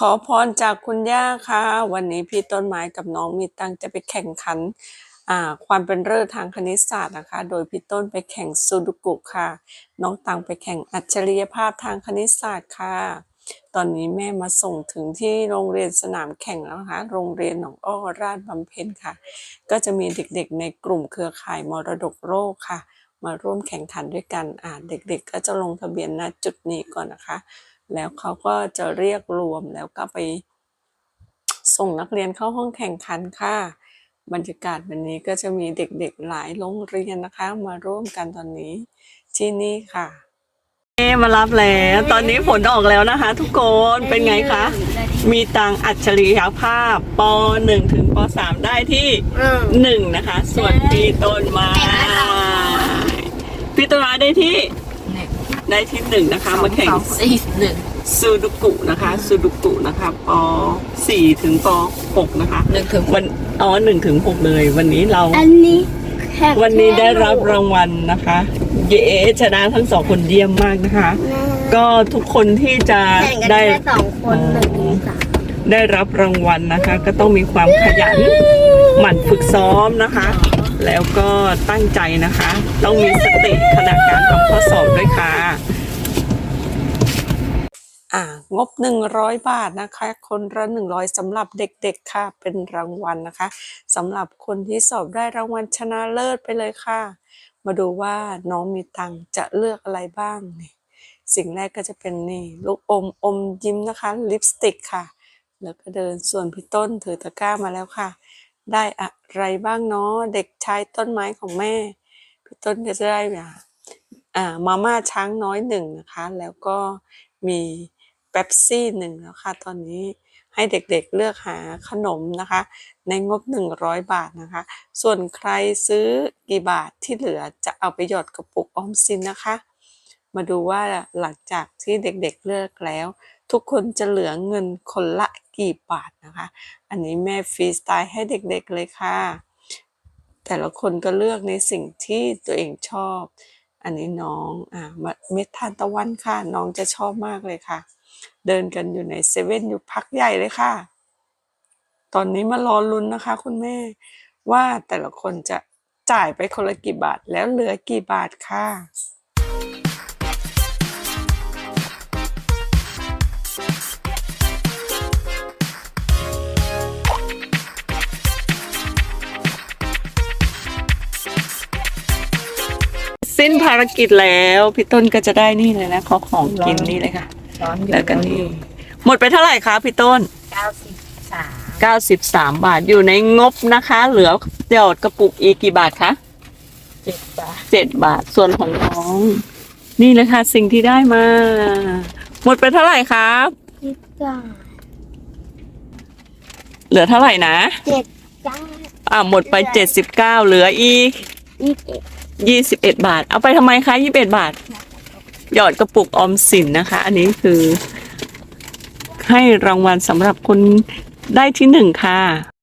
ขอพรจากคุณย่าค่ะ วันนี้พี่ต้นไม้กับน้องมีตังจะไปแข่งขันความเป็นเลิศทางคณิตศาสตร์นะคะ โดยพี่ต้นไปแข่งซูดุกุค่ะ น้องตังไปแข่งอัจฉริยภาพทางคณิตศาสตร์ค่ะ ตอนนี้แม่มาส่งถึงที่โรงเรียนสนามแข่งแล้วนะคะ โรงเรียนหนองอ้อราชบำเพ็ญค่ะ ก็จะมีเด็กๆในกลุ่มเครือข่ายมรดกโลกค่ะ มาร่วมแข่งขันด้วยกันเด็กๆ ก็จะลงทะเบียนณจุดนี้ก่อนนะคะ แล้วเขาก็จะเรียกรวมแล้วก็ไปส่งนักเรียนเข้าห้องแข่งขันค่ะ บรรยากาศวันนี้ก็จะมีเด็กๆหลายโรงเรียนนะคะ มาร่วมกันตอนนี้ที่นี่ค่ะเอมารับแล้ว ตอนนี้ผลออกแล้วนะคะ ทุกคนเป็นไงคะ มีตังอัจฉริยภาพป .1 ถึงป .3 ได้ที่หนึ่งนะคะ ส่วนพี่ต้นไม้พี่ต้นไม้ได้ที่ ได้ที่หนึ่งนะคะ มาแข่งสี่หนึ่งซูดุกุนะคะซูดุกุนะคะป .4 ถึงป .6 นะคะหนึ่งถึงวันอ๋อหนึ่งถึงหกเลย วันนี้เราอันนี้แข่งวันนี้ได้รับรางวัลนะคะ เย้ชนะทั้งสองคนเยี่ยมมากนะคะ ก็ทุกคนที่จะแข่งกันได้แค่สองคนหนึ่งถึงสามได้รับรางวัลนะคะ ก็ต้องมีความขยันหมั่นฝึกซ้อมนะคะ แล้วก็ตั้งใจนะคะ ต้องมีสติขณะการทำข้อสอบด้วยค่ะ อ่างบ 100 บาทนะคะ คนละ100สำหรับเด็กๆค่ะ เป็นรางวัลนะคะสำหรับคนที่สอบได้รางวัลชนะเลิศไปเลยค่ะ มาดูว่าน้องมีตังจะเลือกอะไรบ้างนี่สิ่งแรกก็จะเป็นนี่ลูกอมอมยิ้มนะคะลิปสติกค่ะ แล้วก็เดินส่วนพี่ต้นถือตะกร้ามาแล้วค่ะ ได้อะไรบ้างเนาะเด็กชายต้นไม้ของแม่พี่ต้นก็จะได้อ่าอ่ามาม่าช้างน้อยหนึ่งนะคะ แล้วก็มี ป๊ปซี่หนึ่งแล้วค่ะตอนนี้ให้เด็กๆเลือกหาขนมนะคะ ในงบ 100 บาทนะคะ ส่วนใครซื้อกี่บาทที่เหลือจะเอาไปหยอดกระปุกออมสินนะคะ มาดูว่าหลังจากที่เด็กๆเลือกแล้ว ทุกคนจะเหลือเงินคนละกี่บาทนะคะ อันนี้แม่ฟรีสไตล์ให้เด็กๆเลยค่ะ แต่ละคนก็เลือกในสิ่งที่ตัวเองชอบ อันนี้น้องอ่าเม็ดทานตะวันค่ะ น้องจะชอบมากเลยค่ะ เดินกันอยู่ในเซเว่นอยู่พักใหญ่เลยค่ะ ตอนนี้มารอลุ้นนะคะ คุณแม่ ว่าแต่ละคนจะจ่ายไปคนละกี่บาทแล้วเหลือกี่บาทค่ะ สิ้นภารกิจแล้วพี่ต้นก็จะได้นี่เลยนะขอของกินนี่เลยค่ะ ร้อนอยู่แล้วก็นี่หมดไปเท่าไหร่คะพี่ต้น เก้าสิบสาม93 บาทอยู่ในงบนะคะ เหลือหยอดกระปุกอีกกี่บาทคะเจ็ดบาท7บาทส่วนของน้อง นี่เลยค่ะสิ่งที่ได้มา หมดไปเท่าไหร่ครับ สิบเก้าเหลือเท่าไหร่นะเจ็ดเก้าอ่าหมดไป 79 เหลืออีก ยี่สิบเอ็ด ยี่สิบเอ็ดบาท เอาไปทำไมคะยี่สิบาท หยอดกระปุกออมสินนะคะ อันนี้คือ ให้รางวัลสำหรับคนได้ที่หนึ่งค่ะ